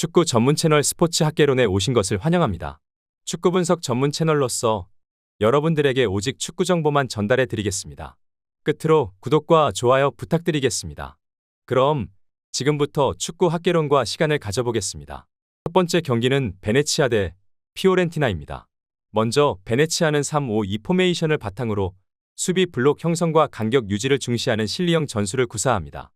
축구 전문 채널 스포츠 학개론에 오신 것을 환영합니다. 축구 분석 전문 채널로서 여러분들에게 오직 축구 정보만 전달해 드리겠습니다. 끝으로 구독과 좋아요 부탁드리겠습니다. 그럼 지금부터 축구 학개론과 시간을 가져보겠습니다. 첫 번째 경기는 베네치아 대 피오렌티나입니다. 먼저 베네치아는 3-5-2 포메이션을 바탕으로 수비 블록 형성과 간격 유지를 중시하는 실리형 전술을 구사합니다.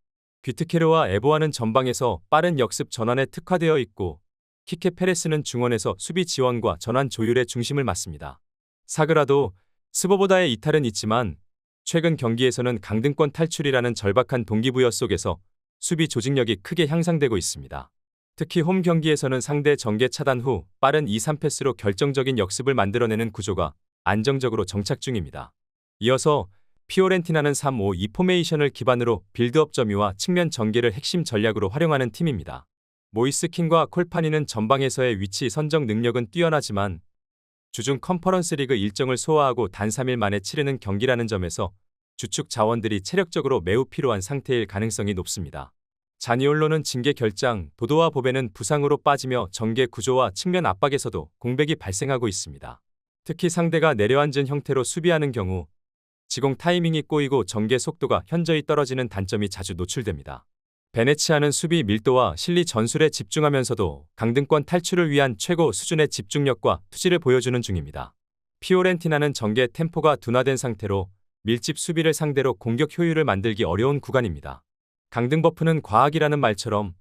귀트케르와 에보아는 전방에서 빠른 역습 전환에 특화되어 있고 키케 페레스는 중원에서 수비 지원과 전환 조율의 중심을 맡습니다. 사그라도 스보보다의 이탈은 있지만 최근 경기에서는 강등권 탈출이라는 절박한 동기부여 속에서 수비 조직력이 크게 향상되고 있습니다. 특히 홈 경기에서는 상대 전개 차단 후 빠른 2-3패스로 결정적인 역습을 만들어내는 구조가 안정적으로 정착 중입니다. 이어서 피오렌티나는 3-5-2 포메이션을 기반으로 빌드업 점유와 측면 전개를 핵심 전략으로 활용하는 팀입니다. 모이스 킨과 콜파니는 전방에서의 위치 선정 능력은 뛰어나지만 주중 컨퍼런스 리그 일정을 소화하고 단 3일 만에 치르는 경기라는 점에서 주축 자원들이 체력적으로 매우 필요한 상태일 가능성이 높습니다. 자니올로는 징계 결장, 도도와 보베는 부상으로 빠지며 전개 구조와 측면 압박에서도 공백이 발생하고 있습니다. 특히 상대가 내려앉은 형태로 수비하는 경우 지공 타이밍이 꼬이고 전개 속도가 현저히 떨어지는 단점이 자주 노출됩니다. 베네치아는 수비 밀도와 실리 전술에 집중하면서도 강등권 탈출을 위한 최고 수준의 집중력과 투지를 보여주는 중입니다. 피오렌티나는 전개 템포가 둔화된 상태로 밀집 수비를 상대로 공격 효율을 만들기 어려운 구간입니다. 강등 버프는 과학이라는 말처럼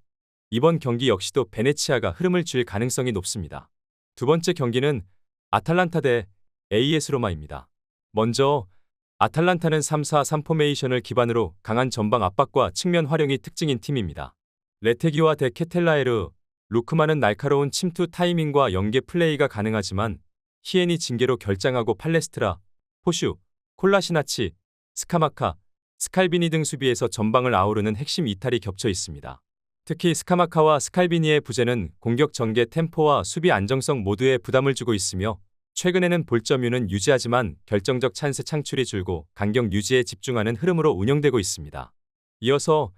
이번 경기 역시도 베네치아가 흐름을 줄 가능성이 높습니다. 두 번째 경기는 아탈란타 대 AS 로마입니다. 먼저 아탈란타는 3-4-3 포메이션을 기반으로 강한 전방 압박과 측면 활용이 특징인 팀입니다. 레테기와 데 케텔라에르, 루크만은 날카로운 침투 타이밍과 연계 플레이가 가능하지만 히엔이 징계로 결장하고 팔레스트라, 포슈, 콜라시나치, 스카마카, 스칼비니 등 수비에서 전방을 아우르는 핵심 이탈이 겹쳐 있습니다. 특히 스카마카와 스칼비니의 부재는 공격 전개 템포와 수비 안정성 모두에 부담을 주고 있으며 최근에는 볼점유는 유지하지만 결정적 찬스 창출이 줄고 간격 유지에 집중하는 흐름으로 운영되고 있습니다. 이어서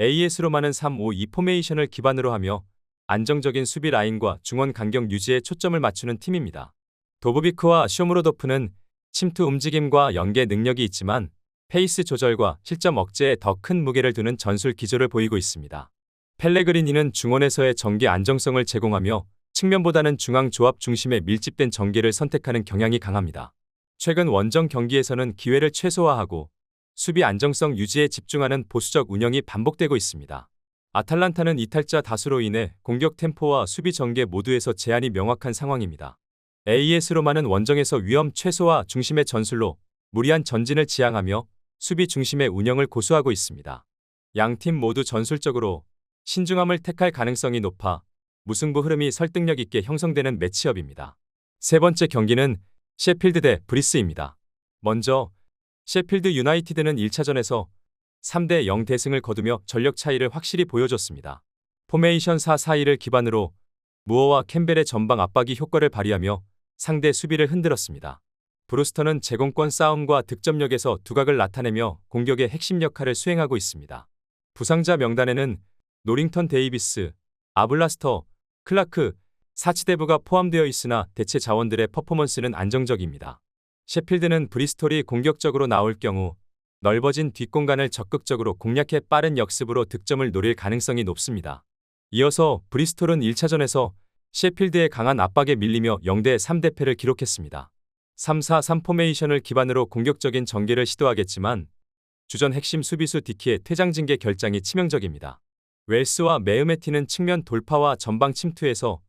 AS로마는 3-5-2 포메이션을 기반으로 하며 안정적인 수비 라인과 중원 간격 유지에 초점을 맞추는 팀입니다. 도브비크와 쇼무로도프는 침투 움직임과 연계 능력이 있지만 페이스 조절과 실점 억제에 더 큰 무게를 두는 전술 기조를 보이고 있습니다. 펠레그리니는 중원에서의 전개 안정성을 제공하며 측면보다는 중앙 조합 중심의 밀집된 전개를 선택하는 경향이 강합니다. 최근 원정 경기에서는 기회를 최소화하고 수비 안정성 유지에 집중하는 보수적 운영이 반복되고 있습니다. 아탈란타는 이탈자 다수로 인해 공격 템포와 수비 전개 모두에서 제한이 명확한 상황입니다. AS로마는 원정에서 위험 최소화 중심의 전술로 무리한 전진을 지향하며 수비 중심의 운영을 고수하고 있습니다. 양 팀 모두 전술적으로 신중함을 택할 가능성이 높아 무승부 흐름이 설득력 있게 형성되는 매치업입니다. 세 번째 경기는 셰필드 대 브리스입니다. 먼저 셰필드 유나이티드는 1차전에서 3대 0 대승을 거두며 전력 차이를 확실히 보여줬습니다. 포메이션 4-4-2를 기반으로 무어와 캠벨의 전방 압박이 효과를 발휘하며 상대 수비를 흔들었습니다. 브루스터는 제공권 싸움과 득점력에서 두각을 나타내며 공격의 핵심 역할을 수행하고 있습니다. 부상자 명단에는 노링턴 데이비스, 아블라스터, 클라크, 사치대부가 포함되어 있으나 대체 자원들의 퍼포먼스는 안정적입니다. 셰필드는 브리스톨이 공격적으로 나올 경우 넓어진 뒷공간을 적극적으로 공략해 빠른 역습으로 득점을 노릴 가능성이 높습니다. 이어서 브리스톨은 1차전에서 셰필드의 강한 압박에 밀리며 0대 3대패를 기록했습니다. 3-4-3 포메이션을 기반으로 공격적인 전개를 시도하겠지만 주전 핵심 수비수 디키의 퇴장 징계 결장이 치명적입니다. 웰스와 메으메티는 측면 돌파와 전방 침투에서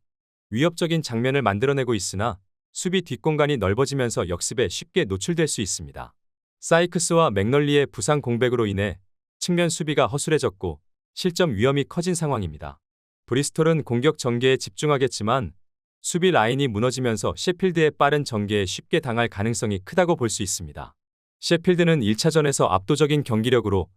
위협적인 장면을 만들어내고 있으나 수비 뒷공간이 넓어지면서 역습에 쉽게 노출될 수 있습니다. 사이크스와 맥널리의 부상 공백으로 인해 측면 수비가 허술해졌고 실점 위험이 커진 상황입니다. 브리스톨은 공격 전개에 집중하겠지만 수비 라인이 무너지면서 셰필드의 빠른 전개에 쉽게 당할 가능성이 크다고 볼 수 있습니다. 셰필드는 1차전에서 압도적인 경기력으로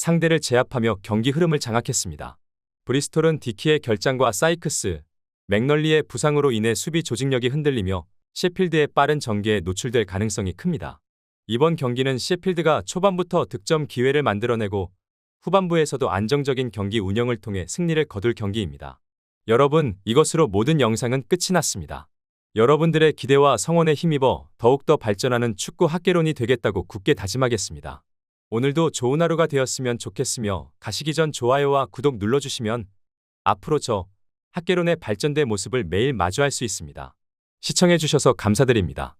상대를 제압하며 경기 흐름을 장악했습니다. 브리스톨은 디키의 결장과 사이크스, 맥널리의 부상으로 인해 수비 조직력이 흔들리며 셰필드의 빠른 전개에 노출될 가능성이 큽니다. 이번 경기는 셰필드가 초반부터 득점 기회를 만들어내고 후반부에서도 안정적인 경기 운영을 통해 승리를 거둘 경기입니다. 여러분, 이것으로 모든 영상은 끝이 났습니다. 여러분들의 기대와 성원에 힘입어 더욱더 발전하는 축구 학개론이 되겠다고 굳게 다짐하겠습니다. 오늘도 좋은 하루가 되었으면 좋겠으며 가시기 전 좋아요와 구독 눌러주시면 앞으로 저 학개론의 발전된 모습을 매일 마주할 수 있습니다. 시청해주셔서 감사드립니다.